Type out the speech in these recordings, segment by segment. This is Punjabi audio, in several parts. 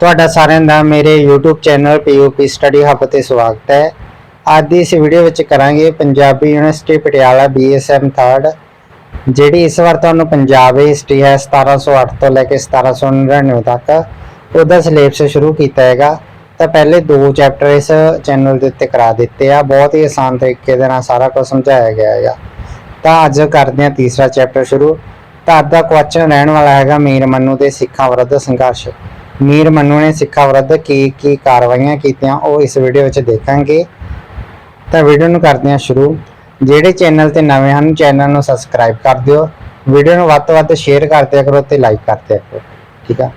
ਤੁਹਾਡਾ ਸਾਰਿਆਂ ਦਾ ਮੇਰੇ YouTube channel PUP study hub ਤੇ ਸਵਾਗਤ ਹੈ। ਅੱਜ ਦੀ ਇਸ ਵੀਡੀਓ ਵਿੱਚ ਕਰਾਂਗੇ Punjabi university Patiala BSM 3rd ਜਿਹੜੀ ਇਸ ਵਾਰ ਤੁਹਾਨੂੰ ਪੰਜਾਬ ਹਿਸਟਰੀ ਹੈ 1708 ਤੋਂ ਲੈ ਕੇ 1799 ਤੱਕ, ਉਹਦਾ ਸਿਲੇਬਸ ਸ਼ੁਰੂ ਕੀਤਾ ਹੈਗਾ। ਤਾਂ ਪਹਿਲੇ ਦੋ ਚੈਪਟਰ ਇਸ ਚੈਨਲ ਦੇ ਉੱਤੇ ਕਰਾ ਦਿੱਤੇ ਆ। ਬਹੁਤ ਹੀ ਆਸਾਨ ਤਰੀਕੇ ਦੇ ਨਾਲ ਸਾਰਾ ਕੁਝ ਸਮਝਾਇਆ ਗਿਆ ਹੈਗਾ। ਤਾਂ ਅੱਜ ਕਰਦੇ ਹਾਂ ਤੀਸਰਾ ਚੈਪਟਰ ਸ਼ੁਰੂ। ਤਾਂ ਅੱਜ ਦਾ ਕੁਐਸਚਨ ਰਹਿਣ ਵਾਲਾ ਹੈਗਾ ਮੀਰ ਮੰਨੂ ਦੇ ਸਿੱਖਾਂ ਵਿਰੁੱਧ ਸੰਘਰਸ਼। ਮੀਰ ਮੰਨੂ ਨੇ ਸਿੱਖਾਂ ਵਿਰੁੱਧ ਕੀ ਕੀ ਕਾਰਵਾਈਆਂ ਕੀਤੀਆਂ, ਉਹ ਇਸ ਵੀਡੀਓ ਵਿੱਚ ਦੇਖਾਂਗੇ। ਤਾਂ ਵੀਡੀਓ ਨੂੰ ਕਰਦੇ ਹਾਂ ਸ਼ੁਰੂ। ਜਿਹੜੇ ਚੈਨਲ ਤੇ ਨਵੇਂ ਹਨ ਚੈਨਲ ਨੂੰ ਸਬਸਕ੍ਰਾਈਬ ਕਰ ਦਿਓ। ਵੀਡੀਓ ਨੂੰ ਵੱਧ ਤੋਂ ਵੱਧ ਸ਼ੇਅਰ ਕਰਦੇ ਦਿਆ ਕਰੋ ਤੇ ਲਾਈਕ ਕਰਦੇ ਕਰੋ। ਠੀਕ ਆ?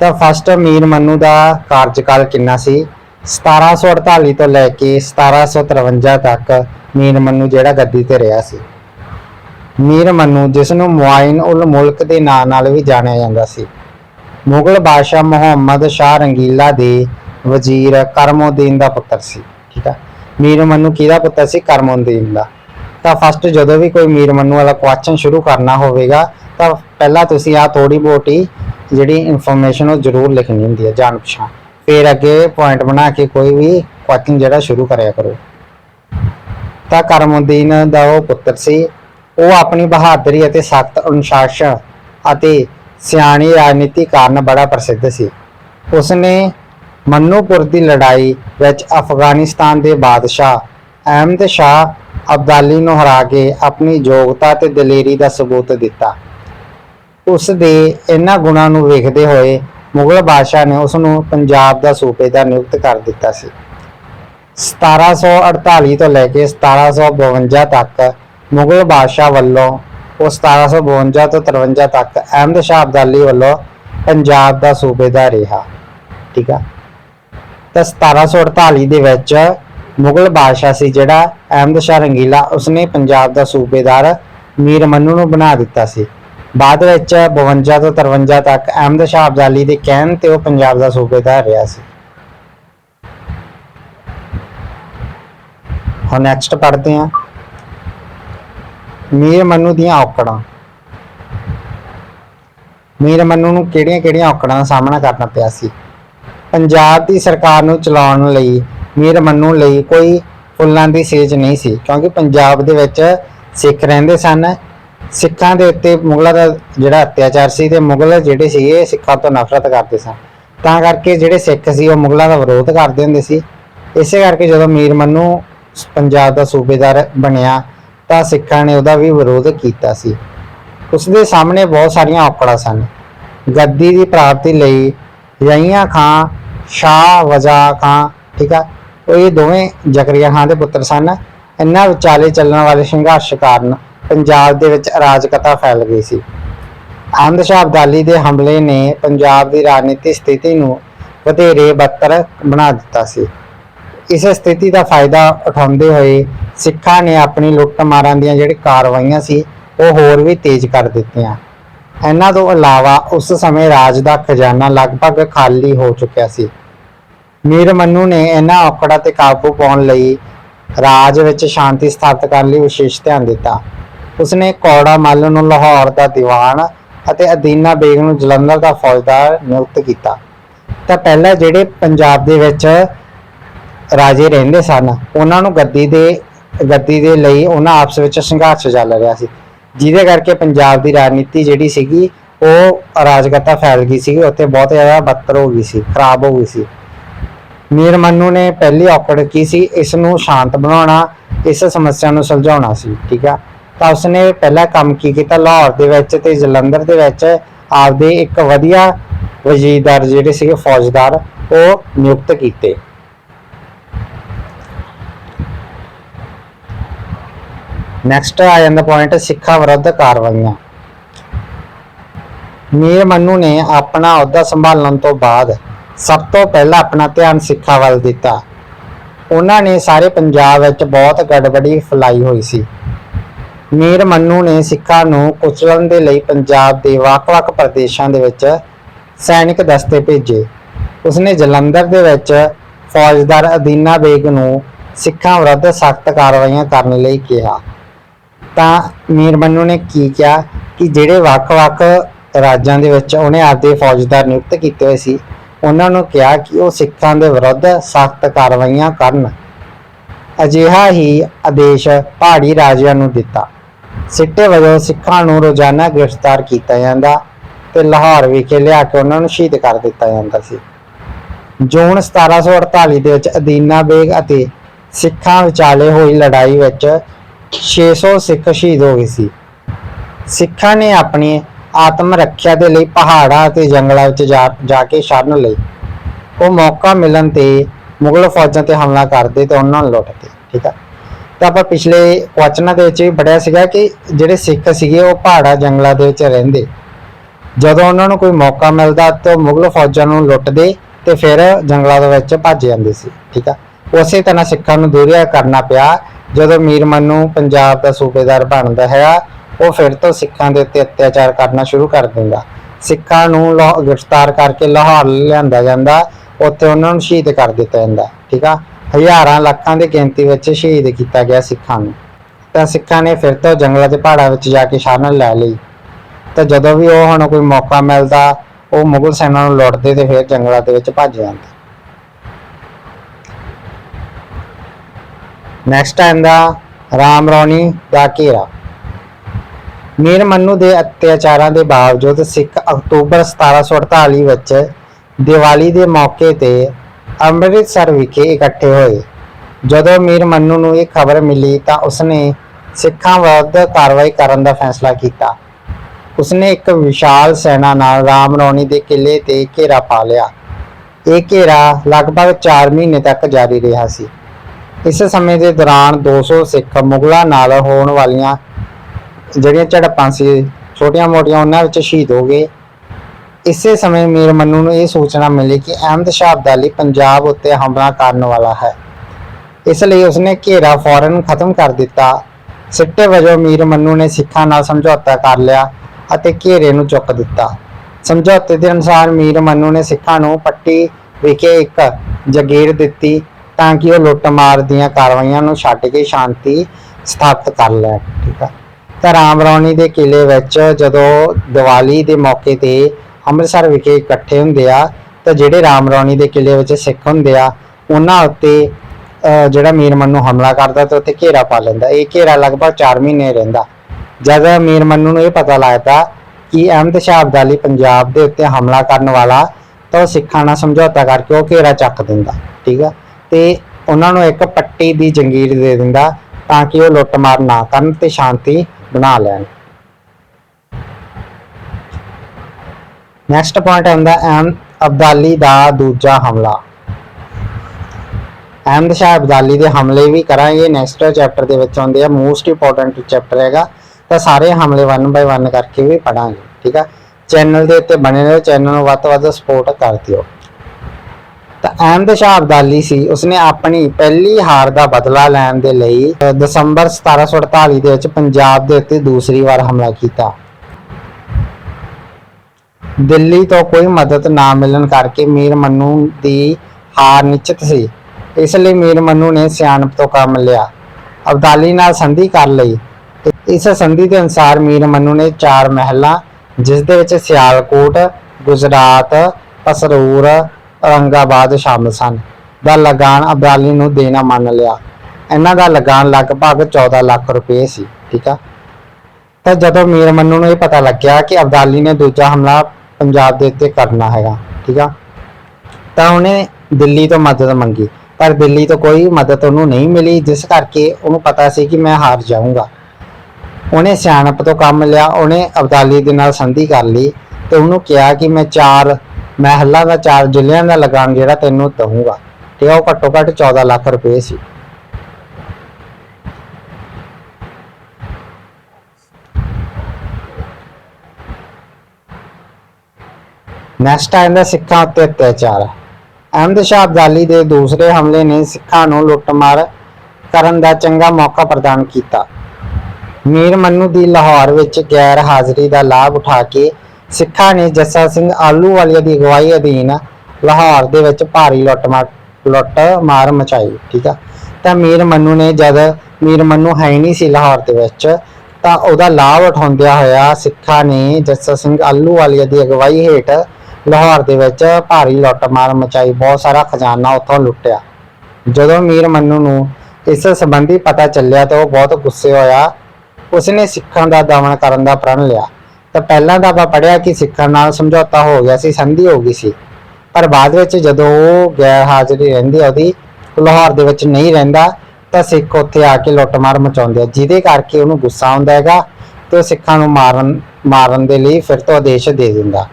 ਤਾਂ ਫਸਟ ਮੀਰ ਮੰਨੂ ਦਾ ਕਾਰਜਕਾਲ ਕਿੰਨਾ ਸੀ? 1748 ਤੋਂ ਲੈ ਕੇ 1753 ਤੱਕ ਮੀਰ ਮੰਨੂ ਜਿਹੜਾ ਗੱਦੀ ਤੇ ਰਿਹਾ ਸੀ। ਮੀਰ ਮੰਨੂ ਜਿਸ ਨੂੰ ਮੁਆਇਨ ਉਲ ਮੁਲਕ ਦੇ ਨਾਂ ਨਾਲ ਵੀ ਜਾਣਿਆ ਜਾਂਦਾ ਸੀ। ਮੁਗਲ ਬਾਦਸ਼ਾਹ ਮੁਹੰਮਦ ਸ਼ਾਹ ਰੰਗੀਲਾ ਦੇ ਵਜ਼ੀਰ ਕਰਮਉਦੀਨ ਦਾ ਪੁੱਤਰ ਸੀ, ਠੀਕ ਆ? ਮੀਰ ਮੰਨੂ ਕਿਹਦਾ ਪੁੱਤਰ ਸੀ? ਕਰਮਉਦੀਨ ਦਾ। ਤਾਂ ਫਸਟ ਜਦੋਂ ਵੀ ਕੋਈ ਮੀਰ ਮੰਨੂ ਵਾਲਾ ਕੁਐਸਚਨ ਸ਼ੁਰੂ ਕਰਨਾ ਹੋਵੇਗਾ, ਤਾਂ ਪਹਿਲਾਂ ਤੁਸੀਂ ਆ ਥੋੜੀ ਬੋਟੀ ਜਿਹੜੀ ਇਨਫੋਰਮੇਸ਼ਨ ਉਹ ਜ਼ਰੂਰ ਲਿਖਣੀ ਹੁੰਦੀ ਹੈ, ਜਾਣ ਪਛਾਣ। ਫਿਰ ਅੱਗੇ ਪੁਆਇੰਟ ਬਣਾ ਕੇ ਕੋਈ ਵੀ ਕੁਐਸਚਨ ਜਿਹੜਾ ਸ਼ੁਰੂ ਕਰਿਆ ਕਰੋ। ਤਾਂ ਕਰਮਉਦੀਨ ਦਾ ਉਹ ਪੁੱਤਰ ਸੀ। ਉਹ ਆਪਣੀ ਬਹਾਦਰੀ ਅਤੇ ਸਖਤ ਅਨੁਸ਼ਾਸਨ ਅਤੇ ਸਿਆਣੀ ਰਾਜਨੀਤੀ ਕਾਰਨ ਬੜਾ ਪ੍ਰਸਿੱਧ ਸੀ। ਉਸਨੇ ਮਨੂਪੁਰ ਦੀ ਲੜਾਈ ਵਿੱਚ ਅਫਗਾਨਿਸਤਾਨ ਦੇ ਬਾਦਸ਼ਾਹ ਅਹਿਮਦ ਸ਼ਾਹ ਅਬਦਾਲੀ ਨੂੰ ਹਰਾ ਕੇ ਆਪਣੀ ਯੋਗਤਾ ਤੇ ਦਲੇਰੀ ਦਾ ਸਬੂਤ ਦਿੱਤਾ। ਉਸ ਦੇ ਇਹਨਾਂ ਗੁਣਾਂ ਨੂੰ ਵੇਖਦੇ ਹੋਏ ਮੁਗਲ ਬਾਦਸ਼ਾਹ ਨੇ ਉਸ ਨੂੰ ਪੰਜਾਬ ਦਾ ਸੂਬੇਦਾਰ ਨਿਯੁਕਤ ਕਰ ਦਿੱਤਾ ਸੀ। 1748 ਤੋਂ ਲੈ ਕੇ 1752 ਤੱਕ ਮੁਗਲ ਬਾਦਸ਼ਾਹ ਵੱਲੋਂ ਉਹ 1752 ਤੋਂ 53 ਤੱਕ ਅਹਿਮਦ ਸ਼ਾਹ ਅਬਦਾਲੀ ਵੱਲੋਂ ਪੰਜਾਬ ਦਾ ਸੂਬੇਦਾਰ ਰਿਹਾ। ਠੀਕ ਆ? ਤਾਂ 1748 ਦੇ ਵਿੱਚ ਮੁਗਲ ਬਾਦਸ਼ਾਹ ਸੀ ਜਿਹੜਾ, ਅਹਿਮਦ ਸ਼ਾਹ ਰੰਗੀਲਾ, ਉਸਨੇ ਪੰਜਾਬ ਦਾ ਸੂਬੇਦਾਰ ਮੀਰ ਮੰਨੂ ਨੂੰ ਬਣਾ ਦਿੱਤਾ ਸੀ। ਬਾਅਦ ਵਿੱਚ 52 ਤੋਂ 53 ਤੱਕ ਅਹਿਮਦ ਸ਼ਾਹ ਅਬਦਾਲੀ ਦੇ ਕਹਿਣ ਤੇ ਉਹ ਪੰਜਾਬ ਦਾ ਸੂਬੇਦਾਰ ਰਿਹਾ ਸੀ। ਹੁਣ ਨੈਕਸਟ ਪੜ੍ਹਦੇ ਹਾਂ। ਮੀਰ ਮੰਨੂ ਦੀਆਂ ਔਕੜਾਂ। ਮੀਰ ਮੰਨੂ ਨੂੰ ਕਿਹੜੀਆਂ-ਕਿਹੜੀਆਂ ਔਕੜਾਂ ਦਾ ਸਾਹਮਣਾ ਕਰਨਾ ਪਿਆ ਸੀ। ਪੰਜਾਬ ਦੀ ਸਰਕਾਰ ਨੂੰ ਚਲਾਉਣ ਲਈ, ਮੀਰ ਮੰਨੂ ਲਈ ਕੋਈ ਫੁੱਲਾਂ ਦੀ ਸੇਜ ਨਹੀਂ ਸੀ, ਕਿਉਂਕਿ ਪੰਜਾਬ ਦੇ ਵਿੱਚ ਸਿੱਖ ਰਹਿੰਦੇ ਸਨ। ਸਿੱਖਾਂ ਦੇ ਉੱਤੇ ਮੁਗਲਾਂ ਦਾ ਜਿਹੜਾ ਅਤਿਆਚਾਰ ਸੀ ਤੇ ਮੁਗਲ ਜਿਹੜੇ ਸੀਗੇ ਸਿੱਖਾਂ ਤੋਂ ਨਫ਼ਰਤ ਕਰਦੇ ਸਨ। ਤਾਂ ਕਰਕੇ ਜਿਹੜੇ ਸਿੱਖ ਸੀ, ਉਹ ਮੁਗਲਾਂ ਦਾ ਵਿਰੋਧ ਕਰਦੇ ਹੁੰਦੇ ਸੀ। ਇਸੇ ਕਰਕੇ ਜਦੋਂ ਮੀਰ ਮੰਨੂ ਪੰਜਾਬ ਦਾ ਸੂਬੇਦਾਰ ਬਣਿਆ ਤਾਂ ਸਿੱਖਾਂ ਨੇ ਉਹਦਾ ਵੀ ਵਿਰੋਧ ਕੀਤਾ ਸੀ। ਉਸ ਦੇ ਸਾਹਮਣੇ ਬਹੁਤ ਸਾਰੀਆਂ ਔਕੜਾਂ ਸਨ। ਗੱਦੀ ਦੀ ਪ੍ਰਾਪਤੀ ਲਈ ਯਹੀਆਂ ਖਾਂ, ਸ਼ਾਹ, ਵਜਾ ਖਾਂ, ਠੀਕ ਆ ਉਹ ਇਹ ਦੋਵੇਂ ਜ਼ਕਰੀਆ ਖਾਨ ਦੇ ਪੁੱਤਰ ਸਨ। ਇਹਨਾਂ ਵਿਚਾਲੇ ਚੱਲਣ ਵਾਲੇ ਸੰਘਰਸ਼ ਕਾਰਨ ਪੰਜਾਬ ਦੇ ਵਿੱਚ ਅਰਾਜਕਤਾ ਫੈਲ ਗਈ ਸੀ। ਅਹਿਮਦ ਸ਼ਾਹ ਅਬਦਾਲੀ ਦੇ ਹਮਲੇ ਨੇ ਪੰਜਾਬ ਦੀ ਰਾਜਨੀਤਿਕ ਸਥਿਤੀ ਨੂੰ ਵਧੇਰੇ ਬੱਤਰ ਬਣਾ ਦਿੱਤਾ ਸੀ। ਇਸ ਸਥਿਤੀ ਦਾ ਫਾਇਦਾ ਉਠਾਉਂਦੇ ਹੋਏ ਸਿੱਖਾਂ ਨੇ ਆਪਣੀ ਲੁੱਟ ਮਾਰਾਂ ਦੀਆਂ ਜਿਹੜੀ ਕਾਰਵਾਈਆਂ ਸੀ, ਉਹ ਹੋਰ ਵੀ ਤੇਜ਼ ਕਰ ਦਿੱਤੀਆਂ। ਇਹਨਾਂ ਤੋਂ ਇਲਾਵਾ ਉਸ ਸਮੇਂ ਰਾਜ ਦਾ ਖਜ਼ਾਨਾ ਲਗਭਗ ਖਾਲੀ ਹੋ ਚੁੱਕਿਆ ਸੀ। ਮੀਰ ਮੰਨੂ ਨੇ ਇਹਨਾਂ ਔਕੜਾਂ ਤੇ ਕਾਬੂ ਪਾਉਣ ਲਈ ਰਾਜ ਵਿੱਚ ਸ਼ਾਂਤੀ ਸਥਾਪਿਤ ਕਰਨ ਲਈ ਵਿਸ਼ੇਸ਼ ਧਿਆਨ ਦਿੱਤਾ। ਉਸਨੇ ਕੌੜਾ ਮੱਲ ਨੂੰ ਲਾਹੌਰ ਦਾ ਦੀਵਾਨ ਅਤੇ ਅਦੀਨਾ ਬੇਗ ਨੂੰ ਜਲੰਧਰ ਦਾ ਫੌਜਦਾਰ ਨਿਯੁਕਤ ਕੀਤਾ। ਤਾਂ ਪਹਿਲਾਂ ਜਿਹੜੇ ਪੰਜਾਬ ਦੇ ਵਿੱਚ ਰਾਜੇ ਰਹਿੰਦੇ ਸਨ। ਉਹਨਾਂ ਨੂੰ ਗੱਦੀ ਦੇ ਗੱਦੀ ਦੇ ਲਈ ਉਹਨਾਂ ਆਪਸ ਵਿੱਚ ਸੰਘਰਸ਼ ਚੱਲ ਰਿਹਾ ਸੀ। ਜਿਹਦੇ ਕਰਕੇ ਪੰਜਾਬ ਦੀ ਰਾਜਨੀਤੀ ਜਿਹੜੀ ਸੀਗੀ, ਉਹ ਅਰਾਜਕਤਾ ਫੈਲ ਗਈ ਸੀ ਉੱਥੇ ਬਹੁਤ ਜ਼ਿਆਦਾ ਬੱਤਰ ਹੋ ਗਈ ਸੀ, ਖਰਾਬ ਹੋ ਗਈ ਸੀ। ਮੀਰ ਮੰਨੂ ਨੇ ਪਹਿਲੀ ਔਕੜ ਕੀ ਸੀ? ਇਸ ਨੂੰ ਸ਼ਾਂਤ ਬਣਾਉਣਾ, ਇਸ ਸਮੱਸਿਆ ਨੂੰ ਸੁਲਝਾਉਣਾ ਸੀ, ਠੀਕ ਆ? ਤਾਂ ਉਸਨੇ ਪਹਿਲਾ ਕੰਮ ਕੀ ਕੀਤਾ? ਲਾਹੌਰ ਦੇ ਵਿੱਚ ਤੇ ਜਲੰਧਰ ਦੇ ਵਿੱਚ ਆਪਦੇ ਇੱਕ ਵਧੀਆ ਵਜ਼ੀਰਦਾਰ ਜਿਹੜੇ ਸੀਗੇ ਫੌਜਦਾਰ, ਉਹ ਨਿਯੁਕਤ ਕੀਤੇ। ਨੈਕਸਟ ਆ ਜਾਂਦਾ ਪੁਆਇੰਟ ਸਿੱਖਾਂ ਵਿਰੁੱਧ ਕਾਰਵਾਈਆਂ। ਮੀਰ ਮੰਨੂ ਨੇ ਆਪਣਾ ਅਹੁਦਾ ਸੰਭਾਲਣ ਤੋਂ ਬਾਅਦ ਸਭ ਤੋਂ ਪਹਿਲਾਂ ਆਪਣਾ ਧਿਆਨ ਸਿੱਖਾਂ ਵੱਲ ਦਿੱਤਾ। ਉਹਨਾਂ ਨੇ ਸਾਰੇ ਪੰਜਾਬ ਵਿੱਚ ਬਹੁਤ ਗੜਬੜੀ ਫੈਲਾਈ ਹੋਈ ਸੀ। ਮੀਰ ਮੰਨੂ ਨੇ ਸਿੱਖਾਂ ਨੂੰ ਕੁਚਲਣ ਦੇ ਲਈ ਪੰਜਾਬ ਦੇ ਵੱਖ-ਵੱਖ ਪ੍ਰਦੇਸ਼ਾਂ ਦੇ ਵਿੱਚ ਸੈਨਿਕ ਦਸਤੇ ਭੇਜੇ। ਉਸਨੇ ਜਲੰਧਰ ਦੇ ਵਿੱਚ ਫੌਜਦਾਰ ਅਦੀਨਾ ਬੇਗ ਨੂੰ ਸਿੱਖਾਂ ਵਿਰੁੱਧ ਸਖਤ ਕਾਰਵਾਈਆਂ ਕਰਨ ਲਈ ਕਿਹਾ। ਤਾਂ ਮੀਰ ਮੰਨੂ ਨੇ ਕੀ ਕਿਹਾ ਕਿ ਜਿਹੜੇ ਵੱਖ-ਵੱਖ ਰਾਜਾਂ ਦੇ ਵਿੱਚ ਉਹਨੇ ਆਪਦੇ ਫੌਜਦਾਰ ਨਿਯੁਕਤ ਕੀਤੇ ਹੋਏ ਸੀ, ਉਹਨਾਂ ਨੂੰ ਕਿਹਾ ਕਿ ਉਹ ਸਿੱਖਾਂ ਦੇ ਵਿਰੁੱਧ ਸਖਤ ਕਾਰਵਾਈਆਂ ਕਰਨ। ਅਜਿਹਾ ਹੀ ਆਦੇਸ਼ ਪਹਾੜੀ ਰਾਜਿਆਂ ਨੂੰ ਦਿੱਤਾ। ਸਿੱਟੇ ਵਜੋਂ ਸਿੱਖਾਂ ਨੂੰ ਰੋਜ਼ਾਨਾ ਗ੍ਰਿਫਤਾਰ ਕੀਤਾ ਜਾਂਦਾ ਤੇ ਲਾਹੌਰ ਵਿਖੇ ਲਿਆ ਕੇ ਉਹਨਾਂ ਨੂੰ ਸ਼ਹੀਦ ਕਰ ਦਿੱਤਾ ਜਾਂਦਾ ਸੀ। ਜੂਨ 1748 ਦੇ ਵਿੱਚ ਅਦੀਨਾ ਬੇਗ ਅਤੇ ਸਿੱਖਾਂ ਵਿਚਾਲੇ ਹੋਈ ਲੜਾਈ ਵਿੱਚ 600 ਸਿੱਖ ਸ਼ਹੀਦ ਹੋ ਗਏ ਸੀ। ਸਿੱਖਾਂ ਨੇ ਆਪਣੀ ਆਤਮ ਰੱਖਿਆ ਦੇ ਲਈ ਪਹਾੜਾਂ ਅਤੇ ਜੰਗਲਾਂ ਵਿੱਚ ਜਾ ਕੇ ਸ਼ਰਨ ਲਈ। ਉਹ ਮੌਕਾ ਮਿਲਣ ਤੇ ਮੁਗਲ ਫੌਜਾਂ ਤੇ ਹਮਲਾ ਕਰਦੇ ਤੇ ਉਹਨਾਂ ਨੂੰ ਲੁੱਟਦੇ ਠੀਕ ਆ? ਤਾਂ ਆਪਾਂ ਪਿਛਲੇ ਕੁਐਸਚਨਾਂ ਦੇ ਵਿੱਚ ਵੀ ਪੜਿਆ ਸੀਗਾ ਕਿ ਜਿਹੜੇ ਸਿੱਖ ਸੀਗੇ ਉਹ ਪਹਾੜਾਂ, ਜੰਗਲਾਂ ਦੇ ਵਿੱਚ ਰਹਿੰਦੇ। ਜਦੋਂ ਉਹਨਾਂ ਨੂੰ ਕੋਈ ਮੌਕਾ ਮਿਲਦਾ ਤਾਂ ਮੁਗਲ ਫੌਜਾਂ ਨੂੰ ਲੁੱਟਦੇ ਤੇ ਫਿਰ ਜੰਗਲਾਂ ਦੇ ਵਿੱਚ ਭੱਜ ਜਾਂਦੇ ਸੀ, ਠੀਕ ਆ? ਉਸੇ ਤਰ੍ਹਾਂ ਸਿੱਖਾਂ ਨੂੰ ਦੂਰਿਆ ਕਰਨਾ ਪਿਆ ਜਦੋਂ ਮੀਰ ਮਨੂੰ ਪੰਜਾਬ ਦਾ ਸੂਬੇਦਾਰ ਬਣਦਾ ਹੈ ਉਹ ਫਿਰ ਤੋਂ ਸਿੱਖਾਂ ਦੇ ਉੱਤੇ ਅਤਿਆਚਾਰ ਕਰਨਾ ਸ਼ੁਰੂ ਕਰ ਦਿੰਦਾ। ਸਿੱਖਾਂ ਨੂੰ ਲਾਹੌਰ ਗ੍ਰਿਫਤਾਰ ਕਰਕੇ ਲਾਹੌਰ ਲਿਆਂਦਾ ਜਾਂਦਾ, ਉੱਥੇ ਉਹਨਾਂ ਨੂੰ ਸ਼ਹੀਦ ਕਰ ਦਿੱਤਾ ਜਾਂਦਾ, ਠੀਕ ਆ? ਹਜ਼ਾਰਾਂ ਲੱਖਾਂ ਦੀ ਗਿਣਤੀ ਵਿੱਚ ਸ਼ਹੀਦ ਕੀਤਾ ਗਿਆ ਸਿੱਖਾਂ ਨੂੰ। ਤਾਂ ਸਿੱਖਾਂ ਨੇ ਫਿਰ ਤੋਂ ਜੰਗਲਾਂ ਦੇ ਪਹਾੜਾਂ ਵਿੱਚ ਜਾ ਕੇ ਸ਼ਰਨ ਲੈ ਲਈ। ਤਾਂ ਜਦੋਂ ਵੀ ਉਹ ਹੁਣ ਕੋਈ ਮੌਕਾ ਮਿਲਦਾ, ਉਹ ਮੁਗਲ ਸੈਨਾ ਨੂੰ ਲੁੱਟਦੇ ਤੇ ਫਿਰ ਜੰਗਲਾਂ ਦੇ ਵਿੱਚ ਭੱਜ ਜਾਂਦੇ। ਨੈਕਸਟ ਆਂਦਾ ਰਾਮ ਰੌਣੀ ਦਾ ਘੇਰਾ। ਮੀਰ ਮੰਨੂ ਦੇ ਅਤਿਆਚਾਰਾਂ ਦੇ ਬਾਵਜੂਦ ਸਿੱਖ ਅਕਤੂਬਰ 1748 ਵਿੱਚ ਦੀਵਾਲੀ ਦੇ ਮੌਕੇ ਤੇ ਅੰਮ੍ਰਿਤਸਰ ਵਿਖੇ ਇਕੱਠੇ ਹੋਏ। ਜਦੋਂ ਮੀਰ ਮੰਨੂ ਨੂੰ ਇਹ ਖਬਰ ਮਿਲੀ ਤਾਂ ਉਸਨੇ ਸਿੱਖਾਂ ਵਿਰੁੱਧ ਕਾਰਵਾਈ ਕਰਨ ਦਾ ਫੈਸਲਾ ਕੀਤਾ। ਉਸਨੇ ਇੱਕ ਵਿਸ਼ਾਲ ਸੈਨਾ ਨਾਲ ਰਾਮ ਰੌਣੀ ਦੇ ਕਿਲੇ ਤੇ ਘੇਰਾ ਪਾ ਲਿਆ। ਇਹ ਘੇਰਾ ਲਗਭਗ 4 ਮਹੀਨੇ ਤੱਕ ਜਾਰੀ ਰਿਹਾ ਸੀ। ਇਸ ਸਮੇਂ ਦੇ ਦੌਰਾਨ 200 ਸਿੱਖ ਮੁਗਲਾਂ ਨਾਲ ਹੋਣ ਵਾਲੀਆਂ ਜਿਹੜੀਆਂ ਝੜਪਾਂ ਸੀ ਛੋਟੀਆਂ-ਮੋਟੀਆਂ ਉਹਨਾਂ ਵਿੱਚ ਸ਼ਹੀਦ ਹੋ ਗਏ। ਇਸੇ ਸਮੇਂ ਮੀਰ ਮੰਨੂ ਨੂੰ ਇਹ ਸੂਚਨਾ ਮਿਲੀ ਕਿ ਅਹਿਮਦ ਸ਼ਾਹ ਅਬਦਾਲੀ ਪੰਜਾਬ ਉੱਤੇ ਹਮਲਾ ਕਰਨ ਵਾਲਾ ਹੈ। ਇਸ ਲਈ ਉਸਨੇ ਘੇਰਾ ਫੌਰਨ ਖਤਮ ਕਰ ਦਿੱਤਾ। ਸਿੱਟੇ ਵਜੋਂ ਮੀਰ ਮੰਨੂ ਨੇ ਸਿੱਖਾਂ ਨਾਲ ਸਮਝੌਤਾ ਕਰ ਲਿਆ ਅਤੇ ਘੇਰੇ ਨੂੰ ਚੁੱਕ ਦਿੱਤਾ। ਸਮਝੌਤੇ ਦੇ ਅਨੁਸਾਰ ਮੀਰ ਮੰਨੂ ਨੇ ਸਿੱਖਾਂ ਨੂੰ ਪੱਟੀ ਵਿਖੇ ਇੱਕ ਜਗੀਰ ਦਿੱਤੀ ਤਾਂ ਕਿ ਉਹ ਲੁੱਟਮਾਰ ਦੀਆਂ ਕਾਰਵਾਈਆਂ ਨੂੰ ਛੱਡ ਕੇ ਸ਼ਾਂਤੀ ਸਥਾਪਿਤ ਕਰ ਲੈਣ ਠੀਕ ਆ? ਤਾਂ ਰਾਮ ਰੌਣੀ ਦੇ ਕਿਲੇ ਵਿੱਚ ਜਦੋਂ ਦੀਵਾਲੀ ਦੇ ਮੌਕੇ ਤੇ ਅੰਮ੍ਰਿਤਸਰ ਵਿਖੇ ਇਕੱਠੇ ਹੁੰਦੇ ਆ, ਤਾਂ ਜਿਹੜੇ ਰਾਮ ਰੌਣੀ ਦੇ ਕਿਲੇ ਵਿੱਚ ਸਿੱਖ ਹੁੰਦੇ ਆ, ਉਹਨਾਂ ਉੱਤੇ ਜਿਹੜਾ ਮੀਰ ਮੰਨੂ ਹਮਲਾ ਕਰਦਾ ਤੇ ਉੱਤੇ ਘੇਰਾ ਪਾ ਲੈਂਦਾ। ਇਹ ਘੇਰਾ ਲਗਭਗ 4 ਮਹੀਨੇ ਰਹਿੰਦਾ। ਜਦ ਮੀਰ ਨੂੰ ਇਹ ਪਤਾ ਲੱਗਦਾ ਕਿ ਅਹਿਮਦ ਸ਼ਾਹ ਅਬਦਾਲੀ ਪੰਜਾਬ ਦੇ ਉੱਤੇ ਹਮਲਾ ਕਰਨ ਵਾਲਾ, ਤਾਂ ਉਹ ਸਿੱਖਾਂ ਨਾਲ ਸਮਝੌਤਾ ਕਰਕੇ ਉਹ ਘੇਰਾ ਚੱਕ ਦਿੰਦਾ, ਠੀਕ ਆ? ਤੇ ਉਹਨਾਂ ਨੂੰ ਇੱਕ ਪੱਟੀ ਦੀ ਜੰਗੀਰ ਦੇ ਦਿੰਦਾ ਤਾਂ ਕਿ ਉਹ ਲੁੱਟਮਾਰ ਨਾ ਕਰਨ ਤੇ ਸ਼ਾਂਤੀ ਬਣਾ ਲੈਣ। ਨੈਕਸਟ ਪੁਆਇੰਟ ਆਉਂਦਾ ਅਹਿਮਦ ਅਬਦਾਲੀ ਦਾ ਦੂਜਾ ਹਮਲਾ। ਅਹਿਮਦ ਸ਼ਾਹ ਅਬਦਾਲੀ ਦੇ ਹਮਲੇ ਵੀ ਕਰਾਂਗੇ ਨੈਕਸਟ ਚੈਪਟਰ ਦੇ ਵਿੱਚ ਆਉਂਦੇ ਆ ਮੋਸਟ ਇੰਪੋਰਟੈਂਟ ਚੈਪਟਰ ਹੈਗਾ, ਤਾਂ ਸਾਰੇ ਹਮਲੇ ਵਨ ਬਾਈ ਵਨ ਕਰਕੇ ਵੀ ਪੜਾਂਗੇ ਠੀਕ ਆ? ਚੈਨਲ ਦੇ ਉੱਤੇ ਬਣੇ ਰਹੋ ਚੈਨਲ ਨੂੰ ਵੱਧ ਤੋਂ ਵੱਧ ਸਪੋਰਟ ਕਰ ਦਿਓ। ਤਾਂ ਅਹਿਮਦ ਸ਼ਾਹ ਅਬਦਾਲੀ ਸੀ। ਉਸਨੇ ਆਪਣੀ ਪਹਿਲੀ ਹਾਰ ਦਾ ਬਦਲਾ ਲੈਣ ਦੇ ਲਈ ਅ, ਦਸੰਬਰ 1748 ਦੇ ਵਿੱਚ ਪੰਜਾਬ ਦੇ ਉੱਤੇ ਦੂਸਰੀ ਵਾਰ ਹਮਲਾ ਕੀਤਾ। ਦਿੱਲੀ ਤੋਂ ਕੋਈ ਮਦਦ ਨਾ ਮਿਲਣ ਕਰਕੇ ਮੀਰ ਮੰਨੂ ਦੀ ਹਾਰ ਨਿਸ਼ਚਿਤ ਸੀ। ਇਸ ਲਈ ਮੀਰ ਮੰਨੂ ਨੇ ਸਿਆਣਪ ਤੋਂ ਕੰਮ ਲਿਆ। ਅਬਦਾਲੀ ਨਾਲ ਸੰਧੀ ਕਰ ਲਈ। ਇਸ ਸੰਧੀ ਦੇ ਅਨੁਸਾਰ ਮੀਰ ਮੰਨੂ ਨੇ ਚਾਰ ਮਹਿਲਾਂ ਜਿਸ ਦੇ ਵਿੱਚ ਸਿਆਲਕੋਟ ਗੁਜਰਾਤ ਪਸਰੂਰ ਔਰੰਗਾਬਾਦ ਸ਼ਾਮਲ ਸਨ। ਦਾ ਲਗਾਨ ਅਬਦਾਲੀ ਨੂੰ ਦੇਣਾ ਮੰਨ ਲਿਆ। ਇਹਨਾਂ ਦਾ ਲਗਾਨ ਲਗਭਗ 14 ਲੱਖ ਰੁਪਏ ਸੀ, ਠੀਕ ਆ? ਤਾਂ ਜਦੋਂ ਮੀਰ ਮੰਨੂ ਨੂੰ ਇਹ ਪਤਾ ਲੱਗਿਆ ਕਿ ਅਬਦਾਲੀ ਨੇ ਦੂਜਾ ਹਮਲਾ ਪੰਜਾਬ ਦੇ ਉੱਤੇ ਕਰਨਾ ਹੈਗਾ, ਠੀਕ ਆ? ਤਾਂ ਉਹਨੇ ਦਿੱਲੀ ਤੋਂ ਮਦਦ ਮੰਗੀ। ਪਰ ਦਿੱਲੀ ਤੋਂ ਕੋਈ ਮਦਦ ਉਹਨੂੰ ਨਹੀਂ ਮਿਲੀ, ਜਿਸ ਕਰਕੇ ਉਹਨੂੰ ਪਤਾ ਸੀ ਕਿ ਮੈਂ ਹਾਰ ਜਾਊਂਗਾ। ਉਹਨੇ ਸਿਆਣਪ ਤੋਂ ਕੰਮ ਲਿਆ, ਉਹਨੇ ਅਬਦਾਲੀ ਦੇ ਨਾਲ ਸੰਧੀ ਕਰ ਲਈ ਤੇ ਉਹਨੂੰ ਕਿਹਾ ਕਿ ਮੈਂ ਚਾਰ ਮਹਿਲਾਂ ਦਾ ਚਾਰ ਜ਼ਿਲ੍ਹਿਆਂ ਦਾ ਲਗਾਨ ਜਿਹੜਾ ਤੈਨੂੰ ਦਊਂਗਾ ਤੇ ਉਹ ਘੱਟੋ ਘੱਟ 14 ਲੱਖ ਰੁਪਏ ਸੀ। ਨੈਕਸਟ ਆਉਂਦਾ ਸਿੱਖਾਂ ਉੱਤੇ ਅਤਿਆਚਾਰ। ਅਹਿਮਦ ਸ਼ਾਹ ਅਬਦਾਲੀ ਦੇ ਦੂਸਰੇ ਹਮਲੇ ਨੇ ਸਿੱਖਾਂ ਨੂੰ ਲੁੱਟਮਾਰ ਕਰਨ ਦਾ ਚੰਗਾ ਮੌਕਾ ਪ੍ਰਦਾਨ ਕੀਤਾ। ਮੀਰ ਮੰਨੂ ਦੀ ਲਾਹੌਰ ਵਿੱਚ ਗੈਰ ਹਾਜ਼ਰੀ ਦਾ ਲਾਭ ਉਠਾ ਕੇ ਸਿੱਖਾਂ ਨੇ ਜੱਸਾ ਸਿੰਘ ਆਲੂਵਾਲੀਆ ਦੀ ਅਗਵਾਈ ਅਧੀਨ ਲਾਹੌਰ ਦੇ ਵਿੱਚ ਭਾਰੀ ਲੁੱਟਮਾਰ ਲੁੱਟ ਮਾਰ ਮਚਾਈ, ਠੀਕ ਆ? ਤਾਂ ਮੀਰ ਮੰਨੂ ਨੇ ਜਦ ਮੀਰ ਮੰਨੂ ਹੈ ਨਹੀਂ ਸੀ ਲਾਹੌਰ ਦੇ ਵਿੱਚ, ਤਾਂ ਉਹਦਾ ਲਾਭ ਉਠਾਉਂਦਿਆਂ ਹੋਇਆ ਸਿੱਖਾਂ ਨੇ ਜੱਸਾ ਸਿੰਘ ਆਲੂਵਾਲੀਆ ਦੀ ਅਗਵਾਈ ਹੇਠ ਲਾਹੌਰ ਦੇ ਵਿੱਚ ਭਾਰੀ ਲੁੱਟ ਮਾਰ ਮਚਾਈ, ਬਹੁਤ ਸਾਰਾ ਖਜ਼ਾਨਾ ਉੱਥੋਂ ਲੁੱਟਿਆ। ਜਦੋਂ ਮੀਰ ਮੰਨੂ ਨੂੰ ਇਸ ਸੰਬੰਧੀ ਪਤਾ ਚੱਲਿਆ ਤਾਂ ਉਹ ਬਹੁਤ ਗੁੱਸੇ ਹੋਇਆ। ਉਸਨੇ ਸਿੱਖਾਂ ਦਾ ਦਮਨ ਕਰਨ ਦਾ ਪ੍ਰਣ ਲਿਆ। ਤਾਂ ਪਹਿਲਾਂ ਤਾਂ ਆਪਾਂ ਪੜਿਆ ਕਿ ਸਿੱਖਾਂ ਨਾਲ ਸਮਝੌਤਾ ਹੋ ਗਿਆ ਸੀ, ਸੰਧੀ ਹੋ ਗਈ ਸੀ। ਪਰ ਬਾਅਦ ਵਿੱਚ ਜਦੋਂ ਉਹ ਗੈਰ ਹਾਜ਼ਰੀ ਰਹਿੰਦੀ ਆ ਉਹਦੀ ਲਾਹੌਰ ਦੇ ਵਿੱਚ ਨਹੀਂ ਰਹਿੰਦਾ, ਤਾਂ ਸਿੱਖ ਉੱਥੇ ਆ ਕੇ ਲੁੱਟਮਾਰ ਮਚਾਉਂਦੇ ਆ, ਜਿਹਦੇ ਕਰਕੇ ਉਹਨੂੰ ਗੁੱਸਾ ਆਉਂਦਾ ਹੈਗਾ ਤੇ ਉਹ ਸਿੱਖਾਂ ਨੂੰ ਮਾਰਨ ਮਾਰਨ ਦੇ ਲਈ ਫਿਰ ਤੋਂ ਆਦੇਸ਼ ਦੇ ਦਿੰਦਾ।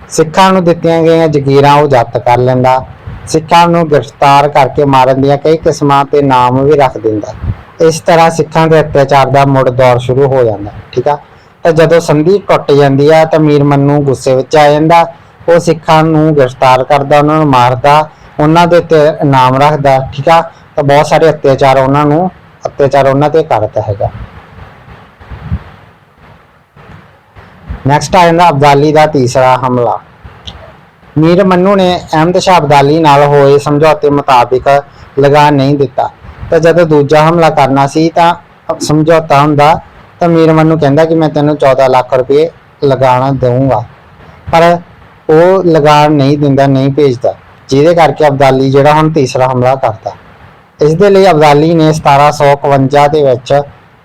ਸਿੱਖਾਂ ਨੂੰ ਦਿੱਤੀਆਂ ਗਈਆਂ ਜ਼ਗੀਰਾਂ ਉਹ ਜ਼ਬਤ ਕਰ ਲੈਂਦਾ। ਸਿੱਖਾਂ ਨੂੰ ਗ੍ਰਿਫਤਾਰ ਕਰਕੇ ਮਾਰਨ ਦੀਆਂ ਕਈ ਕਿਸਮਾਂ ਤੇ ਨਾਮ ਵੀ ਰੱਖ ਦਿੰਦਾ। ਇਸ ਤਰ੍ਹਾਂ ਸਿੱਖਾਂ ਦੇ ਅਤਿਆਚਾਰ ਦਾ ਮੁੜ ਦੌਰ ਸ਼ੁਰੂ ਹੋ ਜਾਂਦਾ, ਠੀਕ ਆ? ਤਾਂ ਜਦੋਂ ਸੰਧੀ ਟੁੱਟ ਜਾਂਦੀ ਆ ਤਾਂ ਮੀਰ ਮੰਨੂ ਗੁੱਸੇ ਵਿੱਚ ਆ ਜਾਂਦਾ। ਉਹ ਸਿੱਖਾਂ ਨੂੰ ਗ੍ਰਿਫਤਾਰ ਕਰਦਾ, ਉਹਨਾਂ ਨੂੰ ਮਾਰਦਾ, ਉਹਨਾਂ ਦੇ ਤੇ ਇਨਾਮ ਰੱਖਦਾ, ਠੀਕ ਆ? ਤਾਂ ਬਹੁਤ ਸਾਰੇ ਅਤਿਆਚਾਰ ਉਹਨਾਂ ਨੂੰ, ਅਤਿਆਚਾਰ ਉਹਨਾਂ ਤੇ ਕਰਦਾ ਹੈਗਾ। ਨੈਕਸਟ ਆ ਜਾਂਦਾ ਅਬਦਾਲੀ ਦਾ ਤੀਸਰਾ ਹਮਲਾ। ਮੀਰ ਮੰਨੂ ਨੇ ਅਹਿਮਦ ਸ਼ਾਹ ਅਬਦਾਲੀ ਨਾਲ ਹੋਏ ਸਮਝੌਤੇ ਮੁਤਾਬਿਕ ਲਗਾ ਨਹੀਂ ਦਿੱਤਾ। ਤਾਂ ਜਦੋਂ ਦੂਜਾ ਹਮਲਾ ਕਰਨਾ ਸੀ ਤਾਂ ਸਮਝੌਤਾ ਹੁੰਦਾ ਤਾਂ ਮੀਰ ਮੰਨੂ ਕਹਿੰਦਾ ਕਿ ਮੈਂ ਤੈਨੂੰ 14 ਲੱਖ ਰੁਪਏ ਲਗਾਣਾ ਦਊਂਗਾ ਪਰ ਉਹ ਲਗਾਨ ਨਹੀਂ ਦਿੰਦਾ, ਨਹੀਂ ਭੇਜਦਾ। ਜਿਹਦੇ ਕਰਕੇ ਅਬਦਾਲੀ ਜਿਹੜਾ ਹੁਣ ਤੀਸਰਾ ਹਮਲਾ ਕਰਦਾ। ਇਸ ਦੇ ਲਈ ਅਬਦਾਲੀ ਨੇ 1751 ਦੇ ਵਿੱਚ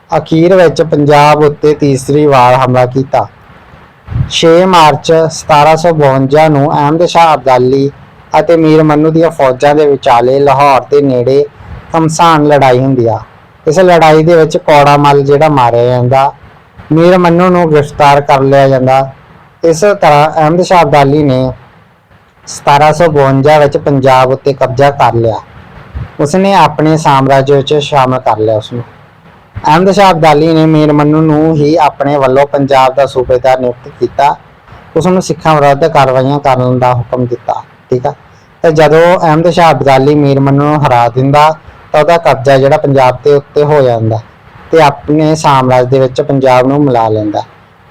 ਅਖੀਰ ਵਿੱਚ ਪੰਜਾਬ ਉੱਤੇ ਤੀਸਰੀ ਵਾਰ ਹਮਲਾ ਕੀਤਾ। 6 ਮਾਰਚ 1752 ਨੂੰ ਅਹਿਮਦ ਸ਼ਾਹ ਅਬਦਾਲੀ ਅਤੇ ਮੀਰ ਮੰਨੂ ਦੀਆਂ ਫੌਜਾਂ ਦੇ ਵਿਚਾਲੇ ਲਾਹੌਰ ਦੇ ਨੇੜੇ ਕਮਸਾਨ ਲੜਾਈ ਹੁੰਦੀ ਆ। ਇਸ ਲੜਾਈ ਦੇ ਵਿੱਚ ਕੌੜਾ ਮੱਲ ਜਿਹੜਾ ਮਾਰਿਆ ਜਾਂਦਾ, ਮੀਰ ਮੰਨੂ ਨੂੰ ਗ੍ਰਿਫਤਾਰ ਕਰ ਲਿਆ ਜਾਂਦਾ। ਇਸ ਤਰ੍ਹਾਂ ਅਹਿਮਦ ਸ਼ਾਹ ਅਬਦਾਲੀ ਨੇ 1752 ਵਿੱਚ ਪੰਜਾਬ ਉੱਤੇ ਕਬਜ਼ਾ ਕਰ ਲਿਆ। ਉਸਨੇ ਆਪਣੇ ਸਾਮਰਾਜ ਵਿੱਚ ਸ਼ਾਮਲ ਕਰ ਲਿਆ ਉਸਨੂੰ। ਅਹਿਮਦ ਸ਼ਾਹ ਅਬਦਾਲੀ ਨੇ ਮੀਰ ਮੰਨੂ ਨੂੰ ਹੀ ਆਪਣੇ ਵੱਲੋਂ ਪੰਜਾਬ ਦਾ ਸੂਬੇਦਾਰ ਨਿਯੁਕਤ ਕੀਤਾ। ਉਸ ਨੂੰ ਸਿੱਖਾਂ ਵਿਰੁੱਧ ਕਾਰਵਾਈਆਂ ਕਰਨ ਦਾ ਹੁਕਮ ਦਿੱਤਾ, ਠੀਕ ਆ? ਤੇ ਜਦੋਂ ਅਹਿਮਦ ਸ਼ਾਹ ਅਬਦਾਲੀ ਮੀਰ ਮੰਨੂ ਨੂੰ ਹਰਾ ਦਿੰਦਾ ਤਾਂ ਉਹਦਾ ਕਬਜ਼ਾ ਜਿਹੜਾ ਪੰਜਾਬ ਤੇ ਉੱਤੇ ਹੋ ਜਾਂਦਾ ਤੇ ਆਪਣੇ ਸਾਮਰਾਜ ਦੇ ਵਿੱਚ ਪੰਜਾਬ ਨੂੰ ਮਿਲਾ ਲੈਂਦਾ।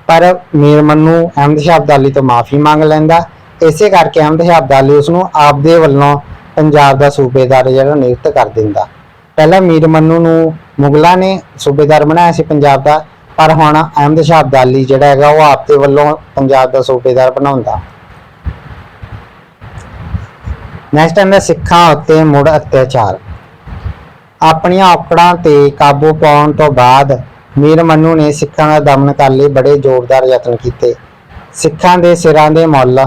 ਪਰ ਮੀਰ ਮੰਨੂ ਅਹਿਮਦ ਸ਼ਾਹ ਅਬਦਾਲੀ ਤੋਂ ਮਾਫੀ ਮੰਗ ਲੈਂਦਾ। ਇਸੇ ਕਰਕੇ ਅਹਿਮਦ ਸ਼ਾਹ ਅਬਦਾਲੀ ਉਸ ਨੂੰ ਆਪਦੇ ਵੱਲੋਂ ਪੰਜਾਬ ਦਾ ਸੂਬੇਦਾਰ ਜਿਹੜਾ ਨਿਯੁਕਤ ਕਰ ਦਿੰਦਾ। ਪਹਿਲਾਂ ਮੀਰ ਮੰਨੂ ਨੂੰ ਮੁਗਲਾਂ ਨੇ ਸੂਬੇਦਾਰ ਬਣਾਇਆ ਸੀ ਪੰਜਾਬ ਦਾ, ਪਰ ਹੁਣ ਅਹਿਮਦ ਸ਼ਾਹ ਅਬਦਾਲੀ ਜਿਹੜਾ ਹੈਗਾ ਉਹ ਆਪਦੇ ਵੱਲੋਂ ਪੰਜਾਬ ਦਾ ਸੂਬੇਦਾਰ ਬਣਾਉਂਦਾ। ਨੈਕਸਟ ਹੈ ਸਿੱਖਾਂ ਉੱਤੇ ਮੁੜ ਅਤਿਆਚਾਰ। ਆਪਣੀਆਂ ਔਕੜਾਂ ਤੇ ਕਾਬੂ ਪਾਉਣ ਤੋਂ ਬਾਅਦ ਮੀਰ ਮੰਨੂ ਨੇ ਸਿੱਖਾਂ ਦਾ ਦਮਨ ਕਰਨ ਲਈ, ਬੜੇ ਜ਼ੋਰਦਾਰ ਯਤਨ ਕੀਤੇ। ਸਿੱਖਾਂ ਦੇ ਸਿਰਾਂ ਦੇ ਮੁੱਲ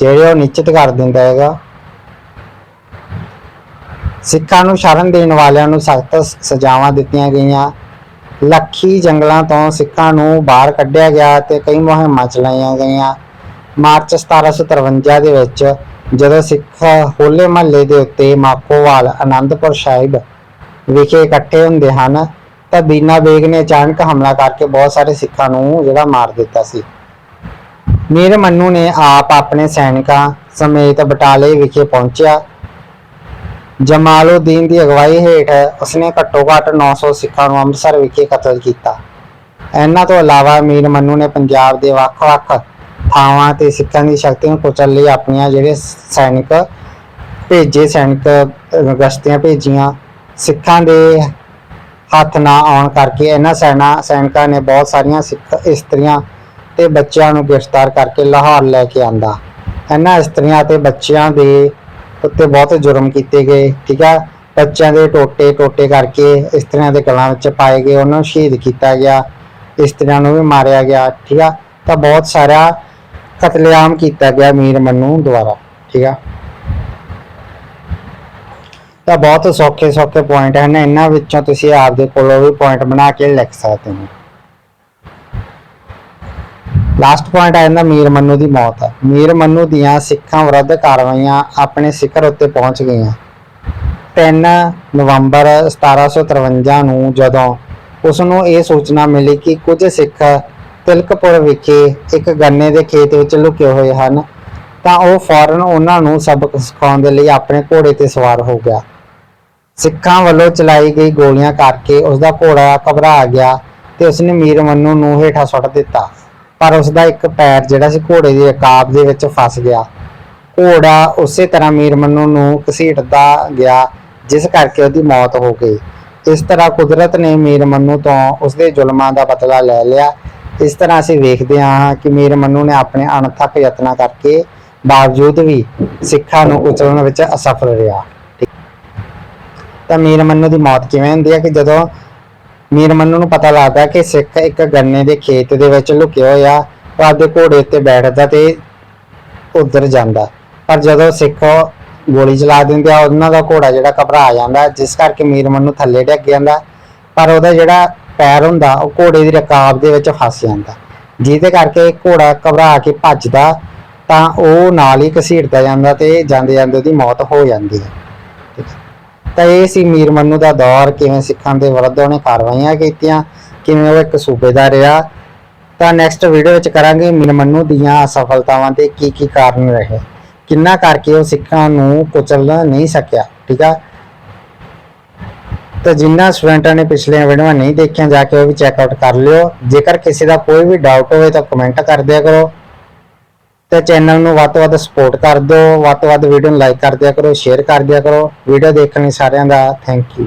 ਜਿਹੜੇ ਉਹ ਨਿਸ਼ਚਿਤ ਕਰ ਦਿੰਦਾ ਹੈਗਾ। ਸਿੱਖਾਂ ਨੂੰ ਸ਼ਰਨ ਦੇਣ ਵਾਲਿਆਂ ਨੂੰ ਸਖਤ ਸਜ਼ਾਵਾਂ ਦਿੱਤੀਆਂ ਗਈਆਂ। ਲੱਖੀ ਜੰਗਲਾਂ ਤੋਂ ਸਿੱਖਾਂ ਨੂੰ ਬਾਹਰ ਕੱਢਿਆ ਗਿਆ ਤੇ ਕਈ ਮੁਹਿੰਮਾਂ ਚਲਾਈਆਂ ਗਈਆਂ। ਮਾਰਚ 1753 ਦੇ ਵਿੱਚ ਜਦੋਂ ਸਿੱਖ ਹੋਲੇ ਮਹੱਲੇ ਦੇ ਉੱਤੇ ਮਾਕੋਵਾਲ ਆਨੰਦਪੁਰ ਸਾਹਿਬ ਵਿਖੇ ਇਕੱਠੇ ਹੁੰਦੇ ਹਨ, ਤਾਂ ਬੀਨਾ ਬੇਗ ਨੇ ਅਚਾਨਕ ਹਮਲਾ ਕਰਕੇ ਬਹੁਤ ਸਾਰੇ ਸਿੱਖਾਂ ਨੂੰ ਜਿਹੜਾ ਮਾਰ ਦਿੱਤਾ ਸੀ। ਮੀਰ ਮੰਨੂ ਨੇ ਆਪ ਆਪਣੇ ਸੈਨਿਕਾਂ ਸਮੇਤ ਬਟਾਲੇ ਵਿਖੇ ਪਹੁੰਚਿਆ। ਜਮਾਲਉਦੀਨ ਦੀ ਅਗਵਾਈ ਹੇਠ ਉਸਨੇ ਘੱਟੋ ਘੱਟ 900 ਸਿੱਖਾਂ ਨੂੰ ਅੰਮ੍ਰਿਤਸਰ ਵਿਖੇ ਕਤਲ ਕੀਤਾ। ਇਹਨਾਂ ਤੋਂ ਇਲਾਵਾ ਮੀਰ ਮੰਨੂ ਨੇ ਪੰਜਾਬ ਦੇ ਵੱਖ-ਵੱਖ ਥਾਵਾਂ ਤੇ ਸਿੱਖਾਂ ਦੀ ਸ਼ਕਤੀ ਨੂੰ ਕੁਚਲ ਲਈ ਆਪਣੀਆਂ ਜਿਹੜੇ ਸੈਨਿਕ ਭੇਜੇ, ਸੈਨਿਕ ਗਸ਼ਤੀਆਂ ਭੇਜੀਆਂ। ਸਿੱਖਾਂ ਦੇ ਹੱਥ ਨਾ ਆਉਣ ਕਰਕੇ ਇਹਨਾਂ ਸੈਨਾ, ਸੈਨਿਕਾਂ ਨੇ ਬਹੁਤ ਸਾਰੀਆਂ ਸਿੱਖ ਇਸਤਰੀਆਂ ਤੇ ਬੱਚਿਆਂ ਨੂੰ ਗ੍ਰਿਫਤਾਰ ਕਰਕੇ ਲਾਹੌਰ ਲੈ ਕੇ ਆਂਦਾ। ਇਹਨਾਂ ਇਸਤਰੀਆਂ ਤੇ ਬੱਚਿਆਂ ਦੇ ਉੱਤੇ ਬਹੁਤ ਜੁਰਮ ਕੀਤੇ ਗਏ, ਠੀਕ ਆ? ਬੱਚਿਆਂ ਦੇ ਟੋਟੇ ਟੋਟੇ ਕਰਕੇ ਇਸਤਰੀਆਂ ਦੇ ਗਲਾਂ ਵਿੱਚ ਪਾਏ ਗਏ, ਉਹਨਾਂ ਨੂੰ ਸ਼ਹੀਦ ਕੀਤਾ ਗਿਆ, ਇਸਤਰੀਆਂ ਨੂੰ ਵੀ ਮਾਰਿਆ ਗਿਆ, ਠੀਕ ਆ? ਤਾਂ ਬਹੁਤ ਸਾਰਾ ਕਤਲੇਆਮ ਕੀਤਾ ਗਿਆ ਮੀਰ ਮੰਨੂ ਦੁਆਰਾ, ਠੀਕ ਆ? ਤਾਂ ਬਹੁਤ ਸੌਖੇ ਸੌਖੇ ਪੁਆਇੰਟ ਹਨ, ਇਹਨਾਂ ਵਿੱਚੋਂ ਤੁਸੀਂ ਆਪਦੇ ਕੋਲੋਂ ਵੀ ਪੁਆਇੰਟ ਬਣਾ ਕੇ ਲਿਖ ਸਕਦੇ ਹੋ। ਲਾਸਟ ਪੁਆਇੰਟ ਆ ਜਾਂਦਾ ਮੀਰ ਮੰਨੂ ਦੀ ਮੌਤ ਮੀਰ ਮੰਨੂ ਦੀਆਂ ਸਿੱਖਾਂ ਵਿਰੁੱਧ ਕਾਰਵਾਈਆਂ ਆਪਣੇ ਸਿਖਰ ਉੱਤੇ ਪਹੁੰਚ ਗਈਆਂ। 3 ਨਵੰਬਰ 1753 ਨੂੰ ਜਦੋਂ ਉਸ ਨੂੰ ਇਹ ਸੂਚਨਾ ਮਿਲੀ ਕਿ ਕੁਝ ਸਿੱਖ ਤਿਲਕਪੁਰ ਵਿਖੇ ਇੱਕ ਗੰਨੇ ਦੇ ਖੇਤ ਵਿੱਚ ਲੁਕੇ ਹੋਏ ਹਨ। ਤਾਂ ਉਹ ਫੌਰਨ ਉਹਨਾਂ ਨੂੰ ਸਬਕ ਸਿਖਾਉਣ ਦੇ ਲਈ ਆਪਣੇ ਘੋੜੇ ਤੇ ਸਵਾਰ ਹੋ ਗਿਆ। ਸਿੱਖਾਂ ਵੱਲੋਂ ਚਲਾਈ ਗਈ ਗੋਲੀਆਂ ਕਰਕੇ ਉਸ ਦਾ ਘੋੜਾ ਘਬਰਾ ਗਿਆ ਤੇ ਉਸਨੇ ਮੀਰ ਮੰਨੂ ਨੂੰ ਹੇਠਾਂ ਸੁੱਟ ਦਿੱਤਾ। ਪਰ ਉਸ ਦਾ ਇੱਕ ਪੈਰ ਜਿਹੜਾ ਸੀ ਘੋੜੇ ਦੇ ਰਕਾਬ ਦੇ ਵਿੱਚ ਫਸ ਗਿਆ। ਘੋੜਾ ਉਸੇ ਤਰ੍ਹਾਂ ਮੀਰ ਮੰਨੂ ਨੂੰ ਘਸੀਟਦਾ ਗਿਆ, ਜਿਸ ਕਰਕੇ ਉਹਦੀ ਮੌਤ ਹੋ ਗਈ। ਇਸ ਤਰ੍ਹਾਂ ਕੁਦਰਤ ਨੇ ਮੀਰ ਮੰਨੂ ਤੋਂ ਉਸਦੇ ਜ਼ੁਲਮਾਂ ਦਾ ਬਦਲਾ ਲੈ ਲਿਆ ਇਸ ਤਰ੍ਹਾਂ ਅਸੀਂ ਵੇਖਦੇ ਹਾਂ ਕਿ ਮੀਰ ਮੰਨੂ ਨੇ ਆਪਣੇ ਅਣਥੱਕ ਯਤਨਾਂ ਕਰਕੇ ਬਾਵਜੂਦ ਵੀ ਸਿੱਖਾਂ ਨੂੰ ਕੁਚਲਣ ਵਿੱਚ ਅਸਫਲ ਰਿਹਾ। ਤਾਂ ਮੀਰ ਮੰਨੂ ਦੀ ਮੌਤ ਕਿਵੇਂ ਹੁੰਦੀ ਹੈ ਕਿ ਜਦੋਂ ਮੀਰ ਮੰਨੂ ਨੂੰ ਪਤਾ ਲੱਗਦਾ ਕਿ ਸਿੱਖ ਇੱਕ ਗੰਨੇ ਦੇ ਖੇਤ ਦੇ ਵਿੱਚ ਲੁਕਿਆ ਹੋਇਆ ਉਹ ਆਪਦੇ ਘੋੜੇ ਉੱਤੇ ਬੈਠਦਾ ਤੇ ਉਧਰ ਜਾਂਦਾ। ਪਰ ਜਦੋਂ ਸਿੱਖ ਗੋਲੀ ਚਲਾ ਦਿੰਦੇ ਆ, ਉਹਨਾਂ ਦਾ ਘੋੜਾ ਜਿਹੜਾ ਘਬਰਾ ਜਾਂਦਾ, ਜਿਸ ਕਰਕੇ ਮੀਰ ਮੰਨੂ ਥੱਲੇ ਡਿੱਗ ਜਾਂਦਾ। ਪਰ ਉਹਦਾ ਜਿਹੜਾ ਪੈਰ ਹੁੰਦਾ, ਉਹ ਘੋੜੇ ਦੀ ਰਕਾਬ ਦੇ ਵਿੱਚ ਫਸ ਜਾਂਦਾ। ਜਿਹਦੇ ਕਰਕੇ ਘੋੜਾ ਘਬਰਾ ਕੇ ਭੱਜਦਾ, ਤਾਂ ਉਹ ਨਾਲ ਹੀ ਘਸੀੜਦਾ ਜਾਂਦਾ ਤੇ ਜਾਂਦੇ ਜਾਂਦੇ ਉਹਦੀ ਮੌਤ ਹੋ ਜਾਂਦੀ ਹੈ। ਤਾਂ ਇਹ ਸੀ ਮੀਰ ਮੰਨੂ ਦਾ ਦੌਰ, ਕਿਵੇਂ ਸਿੱਖਾਂ ਦੇ ਵਿਰੁੱਧ ਉਹਨੇ ਕਾਰਵਾਈਆਂ ਕੀਤੀਆਂ, ਕਿਵੇਂ ਉਹ ਇੱਕ ਸੂਬੇਦਾਰ ਰਿਹਾ। ਤਾਂ ਨੈਕਸਟ ਵੀਡੀਓ ਵਿੱਚ ਕਰਾਂਗੇ ਮੀਰ ਮੰਨੂ ਦੀਆਂ ਅਸਫਲਤਾਵਾਂ ਦੇ ਕੀ ਕੀ ਕਾਰਨ ਰਹੇ। ਕਿੰਨਾ ਕਰਕੇ ਉਹ ਸਿੱਖਾਂ ਨੂੰ ਕੁਚਲ ਨਹੀਂ ਸਕਿਆ, ਠੀਕ ਆ? ਤਾਂ ਜਿਨ੍ਹਾਂ ਸਟੂਡੈਂਟਾਂ ਨੇ ਪਿਛਲੀਆਂ ਵੀਡੀਓਆਂ ਨਹੀਂ ਦੇਖੀਆਂ, ਜਾ ਕੇ ਉਹ ਵੀ ਚੈੱਕ ਆਊਟ ਕਰ ਲਿਓ। ਜੇਕਰ ਕਿਸੇ ਦਾ ਕੋਈ ਵੀ ਡਾਊਟ ਹੋਵੇ ਤਾਂ ਕਮੈਂਟ ਕਰ ਦਿਆ ਕਰੋ। ਤੇ ਚੈਨਲ ਨੂੰ ਵੱਧ ਤੋਂ ਵੱਧ ਸਪੋਰਟ ਕਰ ਦਿਓ, ਵੱਧ ਤੋਂ ਵੱਧ ਵੀਡੀਓ ਨੂੰ ਲਾਈਕ ਕਰ ਦਿਆ ਕਰੋ ਸ਼ੇਅਰ ਕਰ ਦਿਆ ਕਰੋ। ਵੀਡੀਓ ਦੇਖਣ ਲਈ ਸਾਰਿਆਂ ਦਾ ਥੈਂਕ ਯੂ